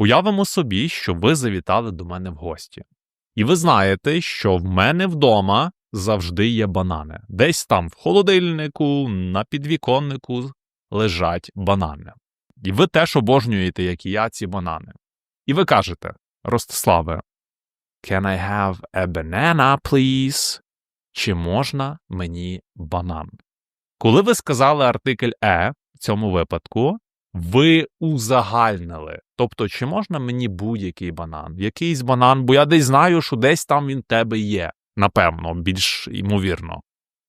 Уявимо собі, що ви завітали до мене в гості. І ви знаєте, що в мене вдома завжди є банани. Десь там в холодильнику, на підвіконнику лежать банани. І ви теж обожнюєте, як і я, ці банани. І ви кажете, Ростиславе, Can I have a banana, please? Чи можна мені банан? Коли ви сказали артикль е в цьому випадку, ви узагальнили. Тобто, чи можна мені будь-який банан? Якийсь банан, бо я десь знаю, що десь там він тебе є. Напевно, більш ймовірно.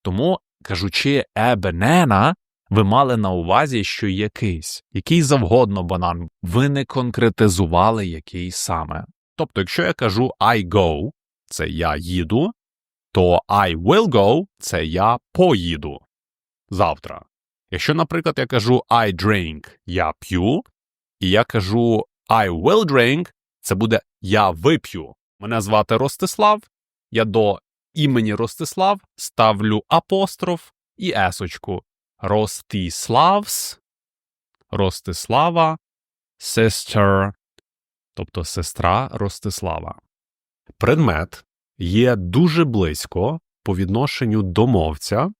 Тому, кажучи е банана, ви мали на увазі, що якийсь, який завгодно банан, ви не конкретизували, який саме. Тобто, якщо я кажу I go, це я їду, то I will go це я поїду завтра. Якщо, наприклад, я кажу I drink, я п'ю, і я кажу I will drink, це буде я вип'ю. Мене звати Ростислав, я до імені Ростислав ставлю апостроф і есочку. Ростиславс, Ростислава, sister, тобто сестра Ростислава. Предмет є дуже близько по відношенню до мовця,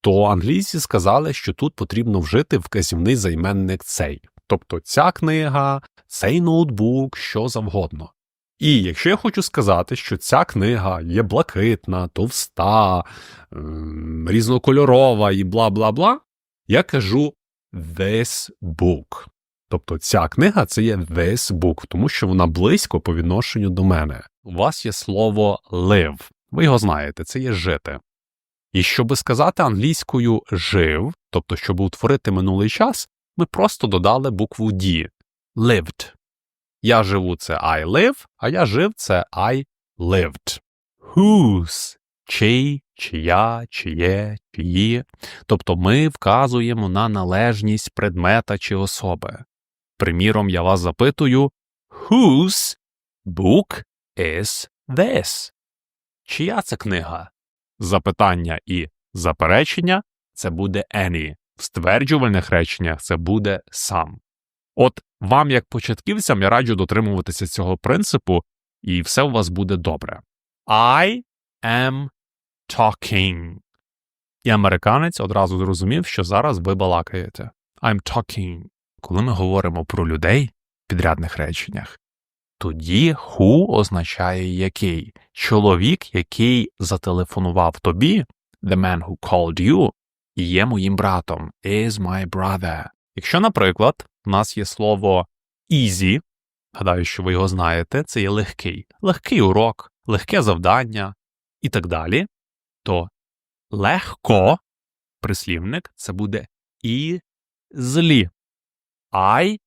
то англійці сказали, що тут потрібно вжити вказівний займенник цей, тобто ця книга, цей ноутбук, що завгодно. І якщо я хочу сказати, що ця книга є блакитна, товста, ем, різнокольорова і бла бла бла, я кажу this book. Тобто ця книга це є this book, тому що вона близько по відношенню до мене. У вас є слово live. Ви його знаєте, це є жити. І щоб сказати англійською жив, тобто щоб утворити минулий час, ми просто додали букву D. lived. Я живу це I live, а я жив це I lived. Whose чий, чия, чиє, чиї. Тобто ми вказуємо на належність предмета чи особи. Приміром, я вас запитую Whose book is this? Чия це книга? Запитання і заперечення це буде any. В стверджувальних реченнях це буде сам. От вам, як початківцям, я раджу дотримуватися цього принципу, і все у вас буде добре. I am talking. І американець одразу зрозумів, що зараз ви балакаєте. I'm talking. Коли ми говоримо про людей в підрядних реченнях, тоді who означає який. Чоловік, який зателефонував тобі, the man who called you, є моїм братом, is my brother. Якщо, наприклад, у нас є слово easy, гадаю, що ви його знаєте, це є легкий, легкий урок, легке завдання і так далі, то легко прислівник це буде easily. I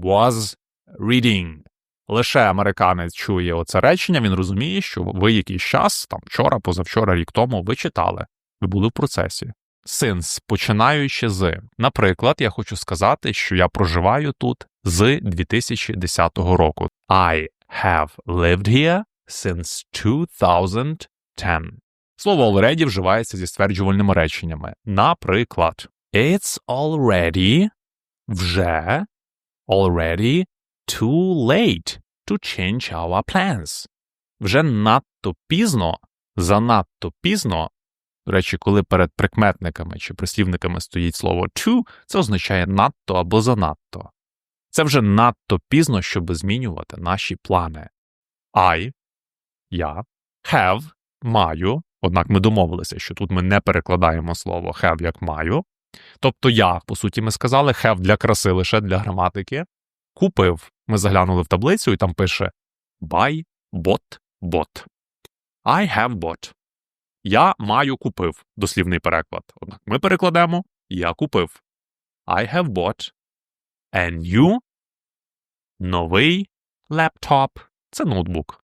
was reading. Лише американець чує оце речення, він розуміє, що ви якийсь час, там вчора, позавчора, рік тому, ви читали, ви були в процесі. Since, починаючи з. Наприклад, я хочу сказати, що я проживаю тут з 2010 року. I have lived here since 2010. Слово already вживається зі стверджувальними реченнями. Наприклад, It's already вже already too late to change our plans. Вже надто пізно, занадто пізно. До речі, коли перед прикметниками чи прислівниками стоїть слово to, це означає надто або занадто. Це вже надто пізно, щоб змінювати наші плани. I, я, have, маю, однак ми домовилися, що тут ми не перекладаємо слово have як маю. Тобто я, по суті, ми сказали have для краси лише для граматики. Купив, ми заглянули в таблицю, і там пише buy, bot, bot. I have bought. Я маю купив дослівний переклад. Однак ми перекладемо я купив. I have bought a new новий лептоп. Це ноутбук.